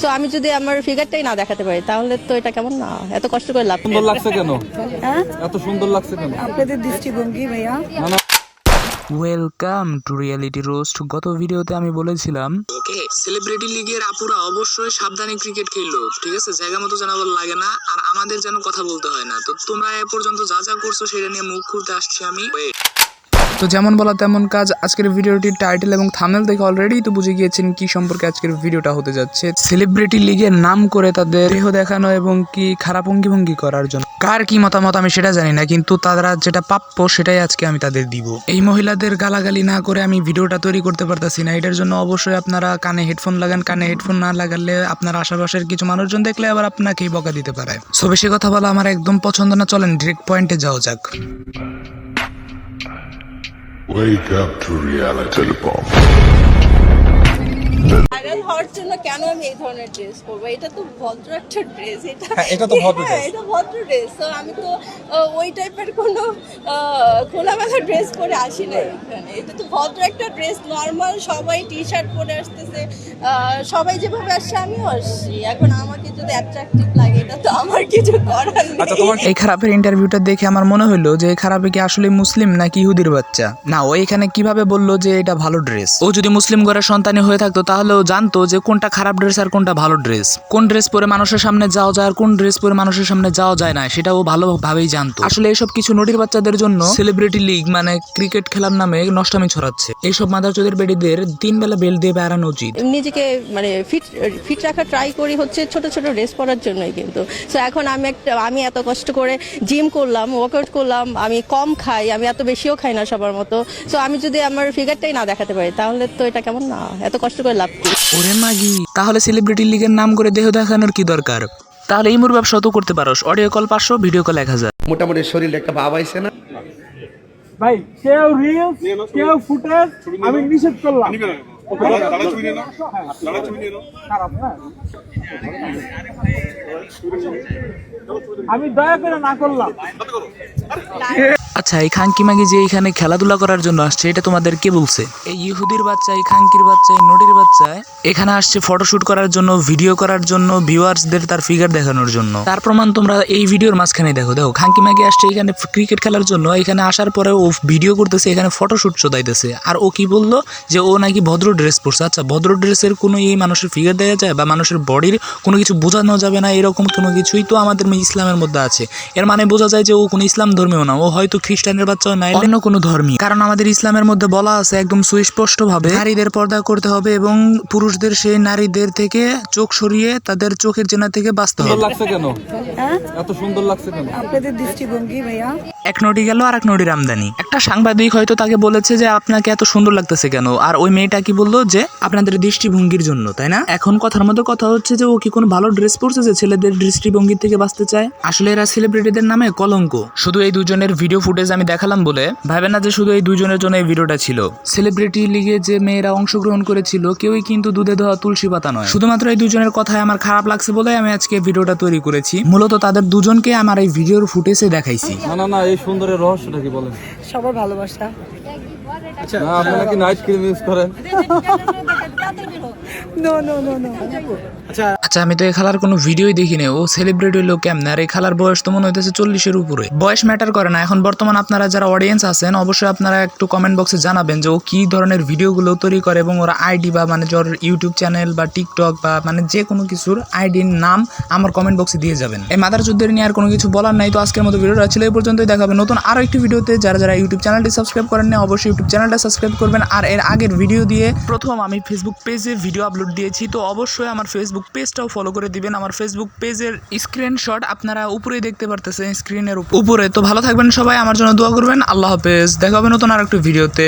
So আমি যদি আমার ফিগারটাই না দেখাতে পারি তাহলে তো এটা কেমন না? এত কষ্ট করে লাভ সুন্দর লাগছে কেন? হ্যাঁ? এত সুন্দর লাগছে কেন? আপনাদের দৃষ্টিভঙ্গি ভাইয়া। ওয়েলকাম টু রিয়েলিটি রোস্ট গত ভিডিওতে আমি বলেছিলাম ওকে সেলিব্রিটি লিগের আপুরা অবশ্যই সাবধানে ক্রিকেট খেললো ঠিক আছে? জায়গা মতো যেন আবার লাগে না আর আমাদের যেন কথা বলতে হয় না। তো তোমরা এ পর্যন্ত যা যা করছ সেটা নিয়ে মুখ খুলতে আসছি আমি। তো যেমন বলা তেমন কাজ, আজকের ভিডিওটির টাইটেল এবং থামেল দেখে অলরেডি তো বুঝে গিয়েছেন কি সম্পর্কে আজকের ভিডিওটা হতে যাচ্ছে। সেলিব্রিটি লিগের নাম করে তাদের দেহ দেখানো এবং কি খারাপ অঙ্গিভঙ্গি করার জন্য। কার কি মতামত আমি সেটা জানি না, কিন্তু তারা যেটা প্রাপ্য সেটাই আজকে আমি তাদের দিব। এই মহিলাদের গালাগালি না করে আমি ভিডিওটা তৈরি করতে পারতাছি না, এটার জন্য অবশ্যই আপনারা কানে হেডফোন লাগান। কানে হেডফোন না লাগালে আপনার আশেপাশের কিছু মানুষজন দেখলে আবার আপনাকেই বকা দিতে পারে। সো বেশি কথা বলা আমার একদম পছন্দ না, চলেন ডিরেক্ট পয়েন্টে যাওয়া যাক। Wake up to reality, Bomb. Viral হওয়ার জন্য কেন আমি এই ধরনের ড্রেস পরবো? এটা তো ভদ্র একটা ড্রেস এটা হ্যাঁ, এটা তো ভদ্র হ্যাঁ, dress। এটা ভদ্র ড্রেস তো আমি তো ওই টাইপের কোনো খোলামেলা ড্রেস পরে আসি না এখানে। এটা তো ভদ্র একটা ড্রেস নর্মাল সবাই টি শার্ট পরে আসতেছে। সবাই যেভাবে আসছে আমিও আসছি এখন আমাকে যদি অ্যাট্রাকটিভ লাগে এটা তো আমার কিছু করার আচ্ছা নেই তোমার এই খারাপের ইন্টারভিউটা দেখে আমার মনে হলো যে এই খারাপে কি আসলে মুসলিম নাকি ইহুদির বাচ্চা? না ও এখানে কীভাবে বলল যে এটা ভালো ড্রেস ও যদি মুসলিম ঘরের সন্তানই হয়ে থাকতো তাহলে ও জানতো যে কোনটা খারাপ ড্রেস আর কোনটা ভালো ড্রেস। কোন ড্রেস পরে মানুষের সামনে যাওয়া যায় আর কোন ড্রেস পরে মানুষের সামনে যাওয়া যায় না সেটা ও ভালোভাবেই জানতো। আসলে এইসব কিছু নটির বাচ্চাদের জন্য সেলিব্রিটি লিগ মানে ক্রিকেট খেলার নামে নষ্টামি ছড়াচ্ছে। এইসব মাদারচোদের বেডিদের তিন বেলা দিয়ে বেড়ানো উচিত। নিজেকে মানে ফিট ফিট রাখা ট্রাই করি হচ্ছে ছোট ছোট ড্রেস পরার জন্যই কিন্তু। সো এখন আমি একটা, আমি এত কষ্ট করে জিম করলাম ওয়ার্কআউট করলাম, আমি কম খাই, আমি এত বেশিও খাই না সবার মতো। সো আমি যদি আমার ফিগারটাই না দেখাতে পারি, তাহলে তো এটা কেমন না? এত কষ্ট করে লাভ কি? ওরে মাগি তাহলে সেলিব্রিটি লিগের নাম করে দেহ দেখানোর কি দরকার? তাহলে এই মোর ব্যবসা তো করতে পারোস অডিও কল পাঁচশো ভিডিও কল এক হাজার। মোটামুটি শরীরে একটা ভাব আইছে না? ভাই কেউ রিলস কেউ ফুটেজ আমি নিষেধ করলাম। আমি দয়া করে না করলাম। আচ্ছা এই খাঙ্কি মাগি যে এখানে খেলাধুলা করার জন্য আসছে এটা তোমাদের কে বলছে? এই ইহুদির বাচ্চা এই খাঙ্কির বাচ্চা এই নটির বাচ্চা এখানে আসছে ফটোশুট করার জন্য ভিডিও করার জন্য ভিউয়ার্সদের তার ফিগার দেখানোর জন্য। তার প্রমাণ তোমরা এই ভিডিওর মাঝখানে দেখো। দেখো খাঙ্কি মাগি আসছে এখানে ক্রিকেট খেলার জন্য এখানে আসার পরে ও ভিডিও করতেছে এখানে ফটোশুট চোদাইতেছে। আর ও কি বলল? যে ও নাকি ভদ্র ড্রেস পরছে। আচ্ছা ভদ্র ড্রেসের কোনো এই মানুষের ফিগার দেখা যায় বা মানুষের বডির কোনো কিছু বোঝানো যাবে না এরকম কোনো কিছুই তো আমাদের ইসলামের মধ্যে আছে। এর মানে বোঝা যায় যে ও কোনো ইসলাম ধর্মীয় না ও হয়তো খ্রিস্টানের বাচ্চাও নাই অন্য কোনো ধর্মী কারণ আমাদের ইসলামের মধ্যে বলা আছে একদম সুস্পষ্ট ভাবে নারীদের পর্দা করতে হবে এবং পুরুষদের সেই নারীদের থেকে চোখ সরিয়ে তাদের চোখের জেনা থেকে বাঁচতে হবে। লাগছে কেন? হ্যাঁ? এত সুন্দর লাগছে কেন? আপনাদের দৃষ্টিভঙ্গি ভাইয়া। এক নটি গেল আর এক নটির আমদানি। একটা সাংবাদিক হয়তো তাকে বলেছে যে আপনাকে এত সুন্দর লাগতেছে কেন? আর ওই মেয়েটা কি বলল যে আপনাদের দৃষ্টিভঙ্গির জন্য তাই না? এখন কথার মতো কথা হচ্ছে যে ও কি কোনো ভালো ড্রেস পরছে যে ছেলেদের দৃষ্টিভঙ্গির থেকে বাঁচতে চায়? আসলে এরা সেলিব্রিটিদের নামে কলঙ্ক। শুধু এই দুজনের ভিডিও ফুটেজ আমি দেখালাম বলে ভাবে না যে শুধু এই দুজনের জন্য এই ভিডিওটা ছিল। সেলিব্রিটি লিগে যে মেয়েরা অংশগ্রহণ করেছিল কেউই কিন্তু দুধে ধোয়া তুলসী পাতা নয়। শুধুমাত্র এই দুজনের কথায় আমার খারাপ লাগছে বলে আমি আজকে ভিডিওটা তৈরি করেছি। মূলত তাদের দুজনকে আমার এই ভিডিওর ফুটেজে দেখাইছি। না না না এই সুন্দরের রহস্যটা কি বলেন? সবার ভালোবাসা। না আপনি নাকি নাইট ক্রিম ইউজ করেন? নো নো নো নো আচ্ছা আমি তো এই খেলার কোনো ভিডিওই দেখিনি। ও সেলিব্রেট হইল কেমন? আর এই খেলার বয়স তো মনে হইতেছে চল্লিশের উপরে। বয়স ম্যাটার করে না। এখন বর্তমান আপনারা যারা অডিয়েন্স আছেন অবশ্যই আপনারা একটু কমেন্ট বক্সে জানাবেন যে ও কি ধরনের ভিডিওগুলো তৈরি করে এবং ওরা আইডি বা মানে যার ইউটিউব চ্যানেল বা টিকটক বা মানে যে কোনো কিছুর আইডির নাম আমার কমেন্ট বক্সে দিয়ে যাবেন। এই মাদার যুদ্ধের নিয়ে আর কোনো কিছু বলার নাই। তো আজকের মতো ভিডিওটা ছিল এই পর্যন্তই। দেখাবে নতুন আরও একটি ভিডিওতে যারা যারা ইউটিউব চ্যানেলটি সাবস্ক্রাইব করেন না অবশ্যই ইউটিউব চ্যানেলটা সাবস্ক্রাইব করবেন আর এর আগের ভিডিও দিয়ে প্রথম আমি ফেসবুক পেজে ভিডিও আপলোড দিয়েছি, তো অবশ্যই আমার ফেসবুক পেজটাও ফলো করে দিবেন। আমার ফেসবুক পেজের স্ক্রিনশট আপনারা উপরেই দেখতে পারতেছেন স্ক্রিনের উপরে। তো ভালো থাকবেন সবাই, আমার জন্য দোয়া করবেন। আল্লাহ হাফেজ। দেখা হবে নতুন আর একটি ভিডিওতে